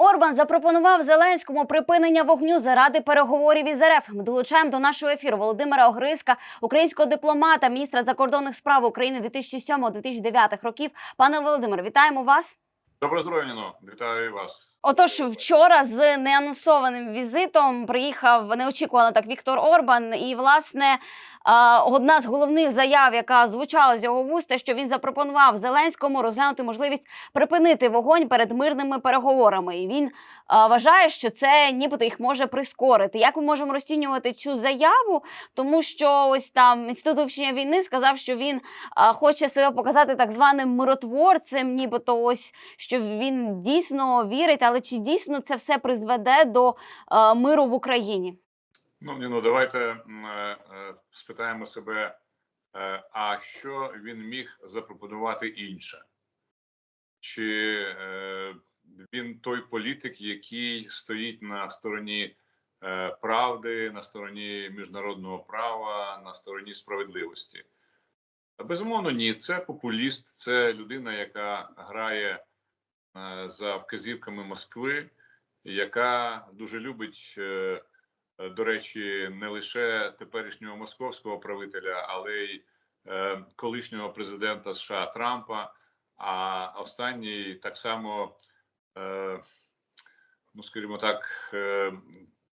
Орбан запропонував Зеленському припинення вогню заради переговорів із РФ. Ми долучаємо до нашого ефіру Володимира Огриска, українського дипломата, міністра закордонних справ України 2007-2009 років. Пане Володимир, вітаємо вас. Доброго здоров'я, Ніно. Вітаю вас. Отож, вчора з неанонсованим візитом приїхав неочікувано так Віктор Орбан. І власне одна з головних заяв, яка звучала з його вуст, що він запропонував Зеленському розглянути можливість припинити вогонь перед мирними переговорами. І він вважає, що це нібито їх може прискорити. Як ми можемо розцінювати цю заяву? Тому що ось там інститут вивчення війни сказав, що він хоче себе показати так званим миротворцем, нібито ось що він дійсно вірить, але чи дійсно це все призведе до е, миру в Україні? Ну, Ніно, давайте е, е, спитаємо себе, а що він міг запропонувати інше? Чи він той політик, який стоїть на стороні правди, на стороні міжнародного права, на стороні справедливості? Безумовно, ні. Це популіст, це людина, яка грає за вказівками Москви, яка дуже любить, е, е, до речі, не лише теперішнього московського правителя, але й е, колишнього президента США Трампа. А останній так само, е, ну скажімо так, е,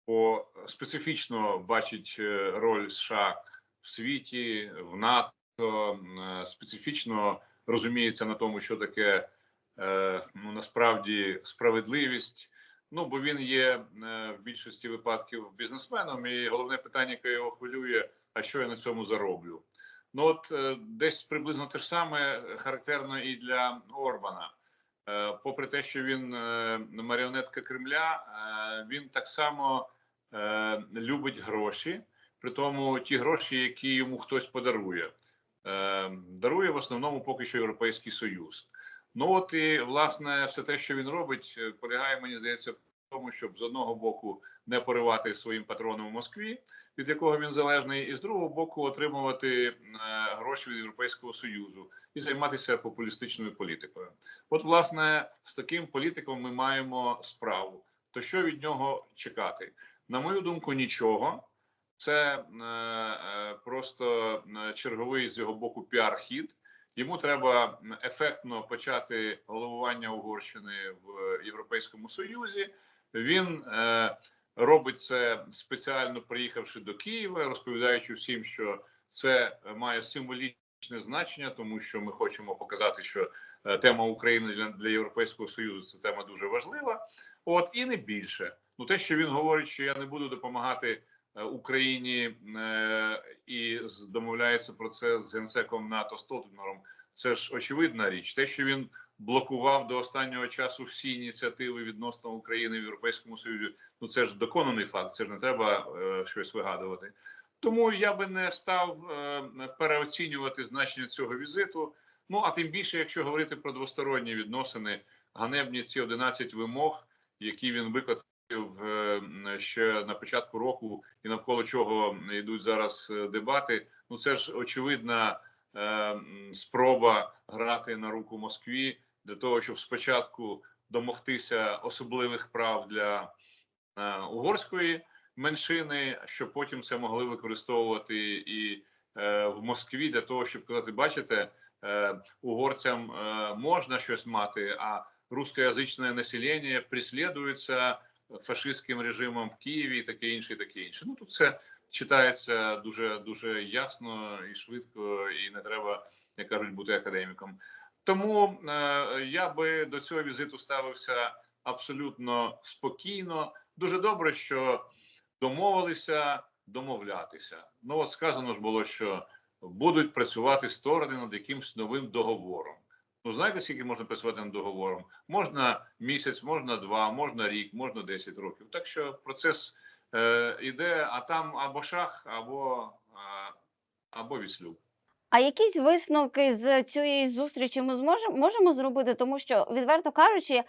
по специфічно бачить е, роль США в світі, в НАТО, е, специфічно розуміється на тому, що таке е, ну насправді справедливість. Ну бо він є е, в більшості випадків бізнесменом, і головне питання, яке його хвилює: а що я на цьому зароблю? Ну от е, десь приблизно те ж саме характерно і для Орбана. Е, Попри те, що він е, маріонетка Кремля, е, він так само е, любить гроші, при тому ті гроші, які йому хтось подарує. Е, Дарує в основному поки що Європейський Союз. Ну от і власне все те, що він робить, е, полягає, мені здається, в тому, щоб з одного боку не поривати своїм патроном в Москві, від якого він залежний, і з другого боку отримувати е, гроші від Європейського союзу і займатися популістичною політикою. От, власне, з таким політиком ми маємо справу. То що від нього чекати? На мою думку, нічого. Це е, е, просто черговий з його боку піар-хід. Йому треба ефектно почати головування Угорщини в Європейському Союзі. Він е, робить це спеціально приїхавши до Києва, розповідаючи всім, що це має символічне значення, тому що ми хочемо показати, що е, тема України для, для Європейського Союзу це тема дуже важлива. От і не більше. Ну те, що він говорить, що я не буду допомагати е, Україні е, і домовляється про це з генсеком НАТО Столтенбергом, це ж очевидна річ. Те, що він блокував до останнього часу всі ініціативи відносно України в Європейському Союзі, ну це ж доконаний факт. Це ж не треба е, щось вигадувати. Тому я би не став е, переоцінювати значення цього візиту. Ну а тим більше, якщо говорити про двосторонні відносини, ганебні ці 11 вимог, які він викотив е, ще на початку року, і навколо чого йдуть зараз е, дебати. Ну це ж очевидна е, спроба грати на руку Москві для того, щоб спочатку домогтися особливих прав для е, угорської меншини, щоб потім це могли використовувати і е, в Москві для того, щоб казати, бачите, е, угорцям е, можна щось мати, а русскоязичне населення преслідується фашистським режимом в Києві і таке інше, і таке інше. Ну тут це читається дуже дуже ясно і швидко, і не треба, як кажуть, бути академіком. Тому е, я би до цього візиту ставився абсолютно спокійно. Дуже добре, що домовилися домовлятися. Ну от сказано ж було, що будуть працювати сторони над якимсь новим договором. Ну знаєте, скільки можна працювати над договором? Можна місяць, можна два, можна рік, можна 10 років. Так що процес е, іде, а там або шах, або, а, або віслюб. А якісь висновки з цієї зустрічі ми зможемо можемо зробити, тому що відверто кажучи.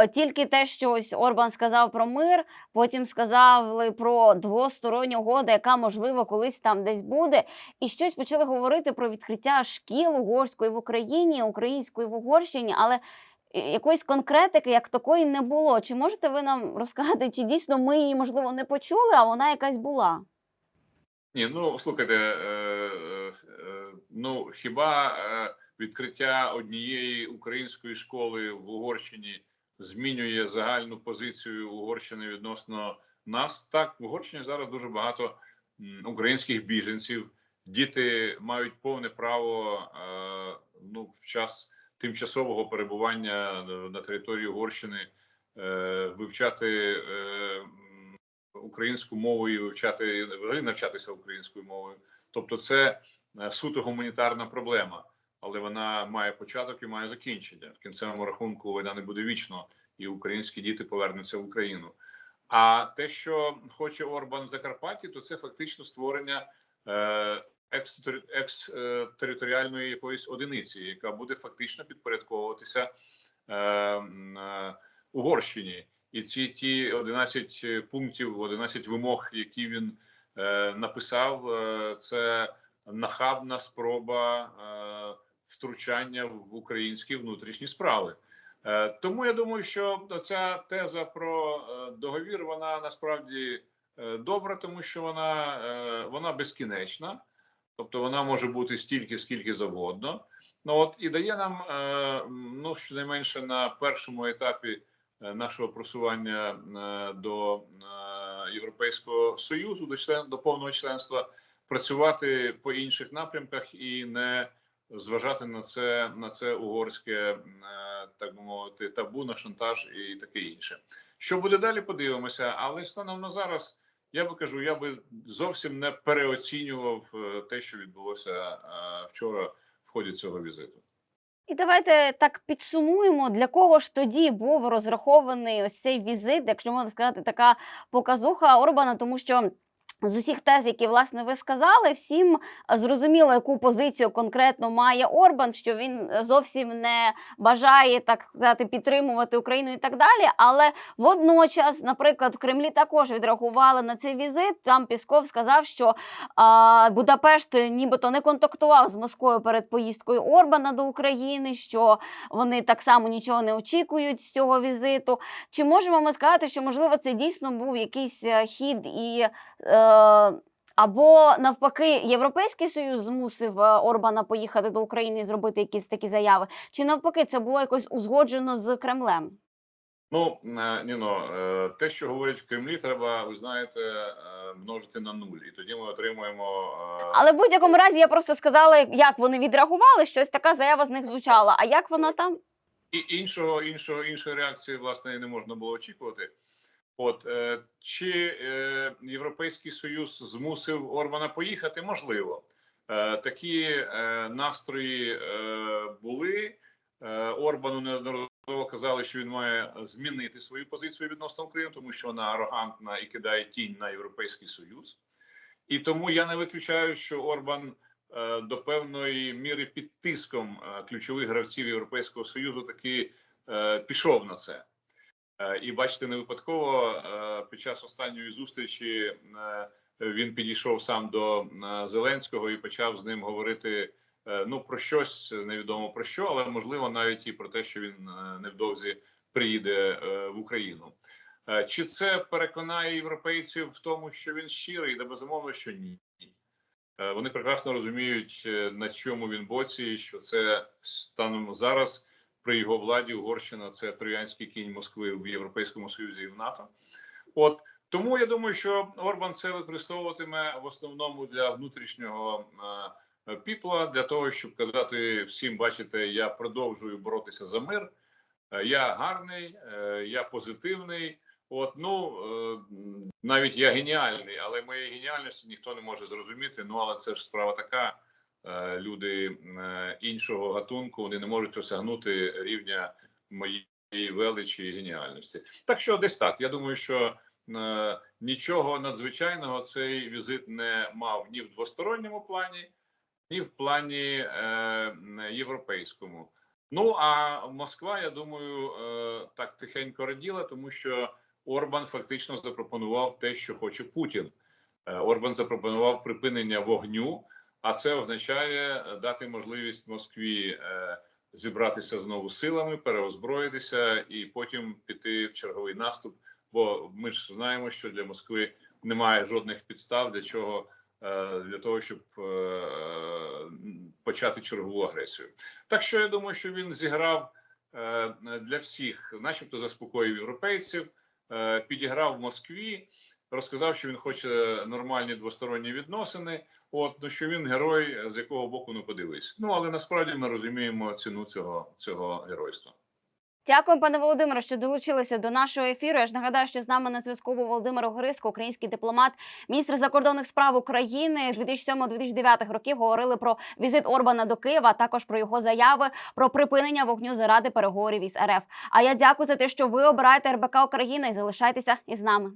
Е, Тільки те, що ось Орбан сказав про мир, потім сказали про двосторонню угоду, яка можливо колись там десь буде, і щось почали говорити про відкриття шкіл угорської в Україні, української в Угорщині. Але якоїсь конкретики, як такої, не було. Чи можете ви нам розказати, чи дійсно ми її можливо не почули, а вона якась була? Ні, ну слухайте, е, е, е, ну хіба е, відкриття однієї української школи в Угорщині змінює загальну позицію Угорщини відносно нас? Так, в Угорщині зараз дуже багато українських біженців. Діти мають повне право е, ну, в час тимчасового перебування на- на території Угорщини е, вивчати е, українську мову і вивчати навчатися українською мовою. Тобто, це е, суто гуманітарна проблема, але вона має початок і має закінчення. В кінцевому рахунку війна не буде вічно, і українські діти повернуться в Україну. А те, що хоче Орбан в Закарпатті, то це фактично створення е, екстери- екстериторіальної якоїсь одиниці, яка буде фактично підпорядковуватися е, е, Угорщині. І ці ті 11 пунктів, 11 вимог, які він написав, це нахабна спроба втручання в українські внутрішні справи. Е, тому я думаю, що ця теза про е, договір вона насправді е, добра, тому що вона, вона безкінечна, тобто вона може бути стільки, скільки завгодно. Ну от і дає нам ну щонайменше на першому етапі нашого просування до Європейського союзу, до член до повного членства, працювати по інших напрямках і не зважати на це на це угорське, е, так би мовити, табу на шантаж і таке інше. Що буде далі? Подивимося, але станом на зараз. Я би кажу, я би зовсім не переоцінював е, те, що відбулося е, вчора в ході цього візиту. І давайте так підсумуємо, для кого ж тоді був розрахований ось цей візит, якщо можна сказати, така показуха Орбана, тому що. З усіх тез, які власне ви сказали, всім е, зрозуміло, яку позицію конкретно має Орбан, що він е, зовсім не бажає так сказати підтримувати Україну і так далі. Але водночас, наприклад, в Кремлі також відреагували на цей візит. Там Пісков сказав, що а, Будапешт нібито не контактував з Москвою перед поїздкою Орбана до України, що вони так само нічого не очікують з цього візиту. Чи можемо ми сказати, що можливо це дійсно був якийсь е, хід і. Або навпаки, Європейський Союз змусив е, Орбана поїхати до України і зробити якісь такі заяви, чи навпаки, це було якось узгоджено з Кремлем? Ну е, Ніно, е, те, що говорять в Кремлі, треба, ви знаєте, множити на нуль, і тоді ми отримуємо. Але в будь-якому разі я просто сказала, як вони відреагували. Щось така заява з них звучала. А як вона там? І іншого, іншого, іншої реакції, власне, не можна було очікувати. От е, чи е, Європейський Союз змусив Орбана поїхати? Можливо, е, такі настрої були. Орбану неодноразово казали, що він має змінити свою позицію відносно України, тому що вона арогантна і кидає тінь на Європейський Союз. І тому я не виключаю, що Орбан до певної міри під тиском ключових гравців Європейського Союзу таки пішов на це. Е, І бачите, не випадково е, під час останньої зустрічі е, він підійшов сам до Зеленського і почав з ним говорити ну про щось невідомо про що, але можливо навіть і про те, що він невдовзі приїде в Україну. Чи це переконає європейців в тому, що він щирий? Да безумовно, що ні. Вони прекрасно розуміють, на чому він боці, що це станом зараз при його владі Угорщина це троянський кінь Москви в Європейському Союзі і в НАТО. От тому я думаю, що Орбан це використовуватиме в основному для внутрішнього е, піпла, для того, щоб казати всім: бачите, я продовжую боротися за мир. е, Я гарний, е, я позитивний. От ну навіть я геніальний, але моєї геніальності ніхто не може зрозуміти. Ну але це ж справа така. Е, Люди е, іншого гатунку вони не можуть осягнути рівня моєї величі і геніальності. Так що десь так. Я думаю, що е, нічого надзвичайного цей візит не мав ні в двосторонньому плані, ні в плані європейському. Ну а Москва, я думаю, так тихенько раділа, тому що Орбан фактично запропонував те, що хоче Путін. Орбан запропонував припинення вогню, а це означає дати можливість Москві е, зібратися знову силами, переозброїтися і потім піти в черговий наступ. Бо ми ж знаємо, що для Москви немає жодних підстав для чого е, для того, щоб е, почати чергову агресію. Так що я думаю, що він зіграв е, для всіх, начебто, заспокоїв європейців, е, підіграв в Москві, розказав, що він хоче нормальні двосторонні відносини. От ну що він герой, з якого боку не подивись. Ну але насправді ми розуміємо ціну цього, цього геройства. Дякую, пане Володимире, що долучилися до нашого ефіру. Я ж нагадаю, що з нами на зв'язку був Володимир Огриско, український дипломат, міністр закордонних справ України 2007-2009 років. Говорили про візит Орбана до Києва, а також про його заяви про припинення вогню заради переговорів із РФ. А я дякую за те, що ви обираєте РБК Україна і залишайтеся із нами.